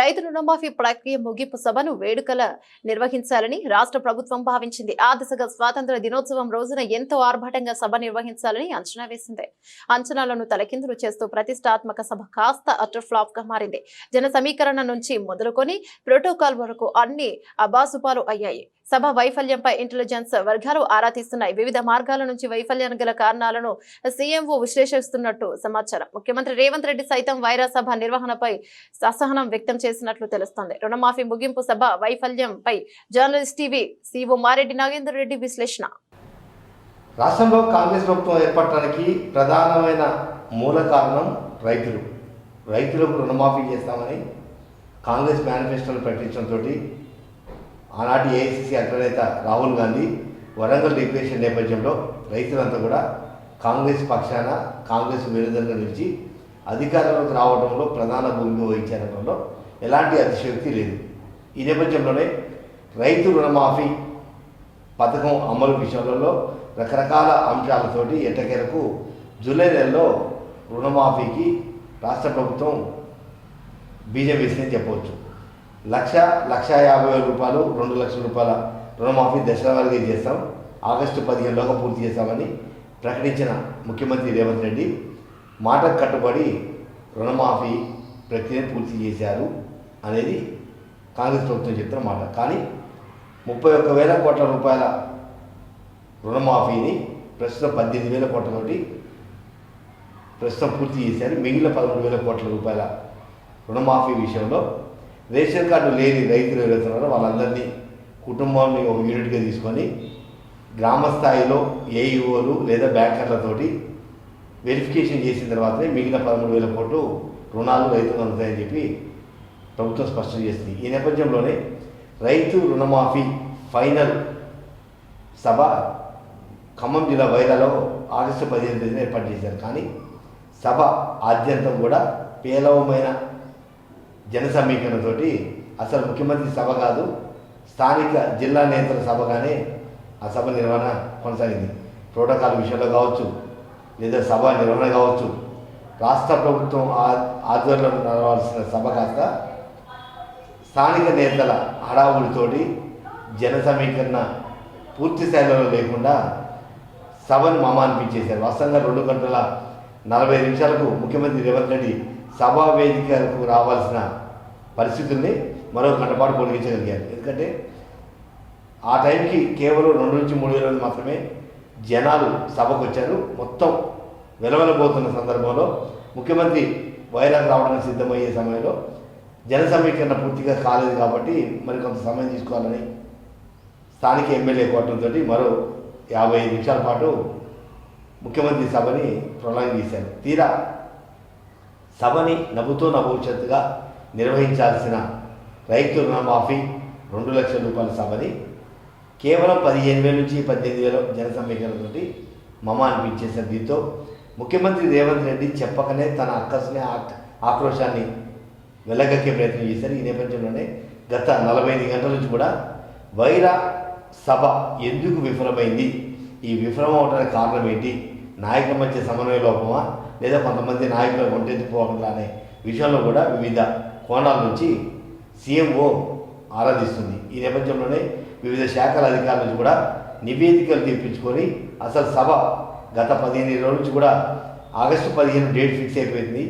రైతు రుణమాఫీ ప్రక్రియ ముగింపు సభను వేడుకల నిర్వహించాలని రాష్ట్ర ప్రభుత్వం భావించింది. ఆ దిశగా స్వాతంత్ర దినోత్సవం రోజున ఎంతో ఆర్భాటంగా సభ నిర్వహించాలని అంచనా వేసింది. అంచనాలను తలకిందులు చేస్తూ ప్రతిష్టాత్మక సభ కాస్త అటర్ ఫ్లాప్గా మారింది. జన సమీకరణ నుంచి మొదలుకొని ప్రోటోకాల్ వరకు అన్ని అబాసుపాలు అయ్యాయి. సభ వైఫల్యంపై ఇంటెలిజెన్స్ వర్గాలు ఆరా తీస్తున్నాయి. వివిధ మార్గాల నుంచి వైఫల్యానికి గల కారణాలను సీఎంఓ విశ్లేషిస్తున్నట్టు సమాచారం. ముఖ్యమంత్రి రేవంత్ రెడ్డి సైతం వైరా సభ నిర్వహణపై అసహనం వ్యక్తం చేసినట్లు తెలుస్తోంది. రుణమాఫీ ముగింపు సభ వైఫల్యంపై journalist TV CO Mareddy Nagender Reddy విశ్లేషణ. రాష్ట్రంలో కాంగ్రెస్ ప్రభుత్వం ఏర్పడటానికి ప్రధానమైన మూల కారణం రైతులు. రైతులకు రుణమాఫీ చేస్తామని కాంగ్రెస్ మేనిఫెస్టోలు ప్రకటించడంతో ఆనాటి ఏఐసిసి అగ్రనేత రాహుల్ గాంధీ వరంగల్ డిక్లరేషన్ నేపథ్యంలో రైతులంతా కూడా కాంగ్రెస్ పక్షాన కాంగ్రెస్ విరుద్ధంగా నిలిచి అధికారంలోకి రావడంలో ప్రధాన భూమిక వహించడంలో ఎలాంటి అతిశయోక్తి లేదు. ఈ నేపథ్యంలోనే రైతు రుణమాఫీ పథకం అమలు విషయంలో రకరకాల అంశాలతోటి ఎట్టకేలకు జూలై నెలలో రుణమాఫీకి రాష్ట్ర ప్రభుత్వం బీజం వేసిందని చెప్పవచ్చు. లక్ష లక్ష యాభై వేల రూపాయలు రెండు లక్షల రూపాయల రుణమాఫీ దశల వారీగా చేస్తాం. ఆగస్టు పదిహేనులోగా పూర్తి చేస్తామని ప్రకటించిన ముఖ్యమంత్రి రేవంత్ రెడ్డి మాట కట్టుబడి రుణమాఫీ ప్రక్రియను పూర్తి చేశారు అనేది కాంగ్రెస్ ప్రభుత్వం చెప్తున్న మాట. కానీ ముప్పై ఒక్క వేల కోట్ల రూపాయల రుణమాఫీని ప్రస్తుతం పద్దెనిమిది వేల కోట్లతోటి ప్రస్తుతం పూర్తి చేశారు. మిగిలిన పదమూడు వేల కోట్ల రూపాయల రుణమాఫీ విషయంలో రేషన్ కార్డు లేని రైతులు ఎవరైతున్నారో వాళ్ళందరినీ కుటుంబాన్ని ఒక యూనిట్గా తీసుకొని గ్రామ స్థాయిలో ఏఈఓలు లేదా బ్యాంకర్లతోటి వెరిఫికేషన్ చేసిన తర్వాతనే మిగిలిన పదమూడు వేల కోట్లు రుణాలు రైతులు అందుతాయని చెప్పి ప్రభుత్వం స్పష్టం చేసింది. ఈ నేపథ్యంలోనే రైతు రుణమాఫీ ఫైనల్ సభ ఖమ్మం జిల్లా వైరాలో ఆగస్టు పదిహేను తేదీన ఏర్పాటు చేశారు. కానీ సభ ఆద్యంతం కూడా పేలవమైన జన సమీకరణతోటి అసలు ముఖ్యమంత్రి సభ కాదు స్థానిక జిల్లా నేతల సభగానే ఆ సభ నిర్వహణ కొనసాగింది. ప్రోటోకాల్ విషయంలో కావచ్చు లేదా సభ నిర్వహణ కావచ్చు. రాష్ట్ర ప్రభుత్వం ఆ- ఆధ్వర్యంలో నడవాల్సిన సభ కాస్త స్థానిక నేతల హడావుడితోటి జన సమీకరణ పూర్తి స్థాయిలో లేకుండా సభను మమ అనిపించేశారు వాస్తవంగా రెండు గంటల నలభై నిమిషాలకు ముఖ్యమంత్రి రేవంత్ రెడ్డి సభా వేదికలకు రావాల్సిన పరిస్థితుల్ని మరో గంటపాటు పొడిగించగలిగారు. ఎందుకంటే ఆ టైంకి కేవలం రెండు నుంచి మూడు వేల మంది మాత్రమే జనాలు సభకు వచ్చారు మొత్తం వెలవెలబోతున్న సందర్భంలో ముఖ్యమంత్రి వైరాగ్ రావడానికి సిద్ధమయ్యే సమయంలో జన సమీకరణ పూర్తిగా కాలేదు కాబట్టి మరి కొంత సమయం తీసుకోవాలని స్థానిక ఎమ్మెల్యే కోటంతో మరో యాభై ఐదు నిమిషాల పాటు ముఖ్యమంత్రి సభని ప్రొలాంగ్ చేశారు. తీరా సభని నవ్వుతో నవ్వుచత్తుగా నిర్వహించాల్సిన రైతు రుణమాఫీ రెండు లక్షల రూపాయల సభని కేవలం పదిహేను వేల నుంచి పద్దెనిమిది వేల జన సమీకరణతోటి మమ అనిపించే దీంతో. ముఖ్యమంత్రి రేవంత్ రెడ్డి చెప్పకనే తన అక్కసుని ఆక్రోశాన్ని వెళ్ళగక్కే ప్రయత్నం చేశారు. ఈ నేపథ్యంలోనే గత నలభై ఐదు గంటల నుంచి కూడా వైరా సభ ఎందుకు విఫలమైంది? ఈ విఫలం అవడానికి కారణం ఏంటి? నాయకుల మధ్య సమన్వయ లోపమా? లేదా కొంతమంది నాయకుల ఒంటెత్తిపోవడం అనే విషయంలో కూడా వివిధ కోణాల నుంచి సీఎంఓ ఆరాధిస్తుంది. ఈ నేపథ్యంలోనే వివిధ శాఖల అధికారుల నుంచి కూడా నివేదికలు తెప్పించుకొని అసలు సభ గత పదిహేను రోజుల నుంచి కూడా ఆగస్టు పదిహేను డేట్ ఫిక్స్ అయిపోయింది.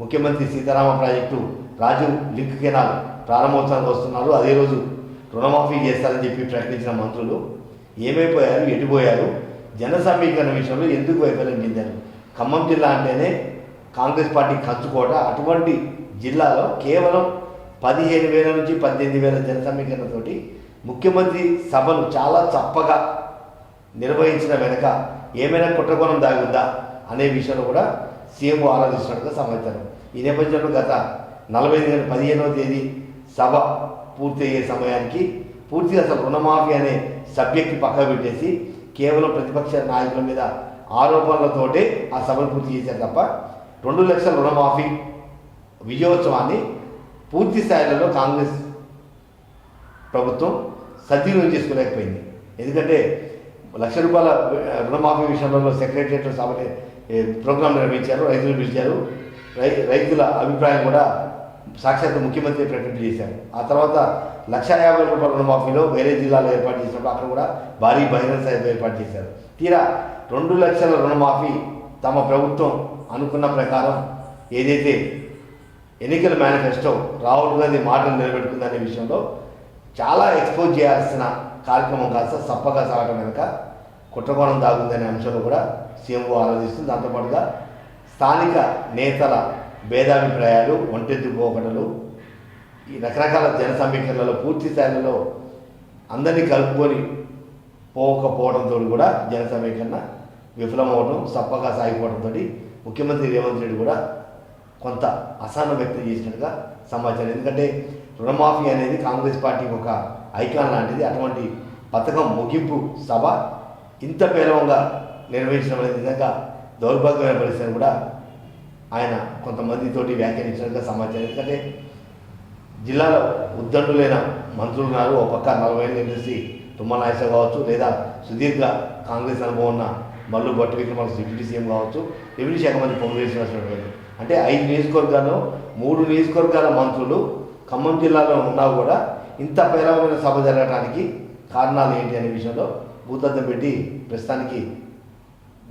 ముఖ్యమంత్రి Sitarama project Raju link canal ప్రారంభోత్సవానికి వస్తున్నారు. అదే రోజు రుణమాఫీ చేస్తారని చెప్పి ప్రకటించిన మంత్రులు ఏమైపోయారు ఎటుపోయారు జన సమీకరణ విషయంలో ఎందుకు వైఫల్యం చెందారు? ఖమ్మం జిల్లా అంటేనే కాంగ్రెస్ పార్టీ కంచుకోట. అటువంటి జిల్లాలో కేవలం పదిహేను వేల నుంచి పద్దెనిమిది వేల జన సమీకరణతోటి ముఖ్యమంత్రి సభను చాలా చప్పగా నిర్వహించిన వెనుక ఏమైనా కుట్రకోణం దాగుందా అనే విషయంలో కూడా సీఎం ఆలోచిస్తున్నట్టుగా సమాచారం. ఈ నేపథ్యంలో గత నలభై ఐదు పదిహేనవ తేదీ సభ పూర్తి అయ్యే సమయానికి పూర్తిగా అసలు రుణమాఫీ అనే సబ్జెక్ట్ పక్కన పెట్టేసి కేవలం ప్రతిపక్ష నాయకుల మీద ఆరోపణలతోటే ఆ సభను పూర్తి చేశారు తప్ప రెండు లక్షల రుణమాఫీ విజయోత్సవాన్ని పూర్తి స్థాయిలో కాంగ్రెస్ ప్రభుత్వం సద్వినియోగం చేసుకోలేకపోయింది. ఎందుకంటే లక్ష రూపాయల రుణమాఫీ విషయంలో సెక్రటరియట్ సభ ప్రోగ్రాం నిర్వహించారు రైతులు పిలిచారు. రై రైతుల అభిప్రాయం కూడా సాక్షాత్ ముఖ్యమంత్రి ప్రకటన చేశారు. ఆ తర్వాత లక్ష యాభై రూపాయల రుణమాఫీలో వేరే జిల్లాలో ఏర్పాటు చేసినప్పుడు అక్కడ కూడా భారీ బహిరంగ సభ ఏర్పాటు చేశారు. తీరా రెండు లక్షల రుణమాఫీ తమ ప్రభుత్వం అనుకున్న ప్రకారం ఏదైతే ఎన్నికల మేనిఫెస్టో రాహుల్ గాంధీ మాటలు నిలబెట్టుకుందనే విషయంలో చాలా ఎక్స్పోజ్ చేయాల్సిన కార్యక్రమం కాస్త సప్పగా సాగడం వెనుక కుట్రకోణం దాగుందనే అంశంలో కూడా సీఎంఓ ఆలోచిస్తుంది దాంతోపాటుగా స్థానిక నేతల భేదాభిప్రాయాలు ఒంటెద్దు పోకటలు ఈ రకరకాల జన సమీకరణలో పూర్తి స్థాయిలో అందరినీ కలుపుకొని పోకపోవడంతో కూడా జన సమీకరణ విఫలమవడం సప్పగా సాగిపోవడంతో ముఖ్యమంత్రి రేవంత్ రెడ్డి కూడా కొంత అసహనం వ్యక్తం చేసినట్టుగా సమాచారం. ఎందుకంటే రుణమాఫీ అనేది కాంగ్రెస్ పార్టీ ఒక ఐకాన్ లాంటిది. అటువంటి పథకం ముగింపు సభ ఇంత పేలవంగా నిర్వహించడం అనేది నిజంగా దౌర్భాగ్యమైన పరిస్థితిని కూడా ఆయన కొంతమందితోటి వ్యాఖ్యానించినట్టుగా సమాచారం ఎందుకంటే జిల్లాలో ఉద్దండులైన మంత్రులు ఉన్నారు. ఒక పక్క నలభై ఏళ్ళు ఇండస్ట్రీ తుమ్మల నాయస కావచ్చు లేదా సుదీర్ఘ కాంగ్రెస్ అనుభవం ఉన్న మల్లు భట్టి విక్రమాల డిప్యూటీ సీఎం కావచ్చు రెవెన్యూ శాఖ మంత్రి పొంగులేసి అంటే ఐదు నియోజకవర్గాల్లో మూడు నియోజకవర్గాల మంత్రులు ఖమ్మం జిల్లాలో ఉన్నా కూడా ఇంత పేలవమైన సభ జరగడానికి కారణాలు ఏంటి అనే విషయంలో భూతద్దం పెట్టి ప్రస్తుతానికి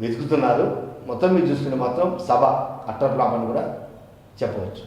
వెతుకుతున్నారు. మొత్తం మీరు చూసుకుంటే మాత్రం సభ అట్టర్ ప్లాప్ అని కూడా చెప్పవచ్చు.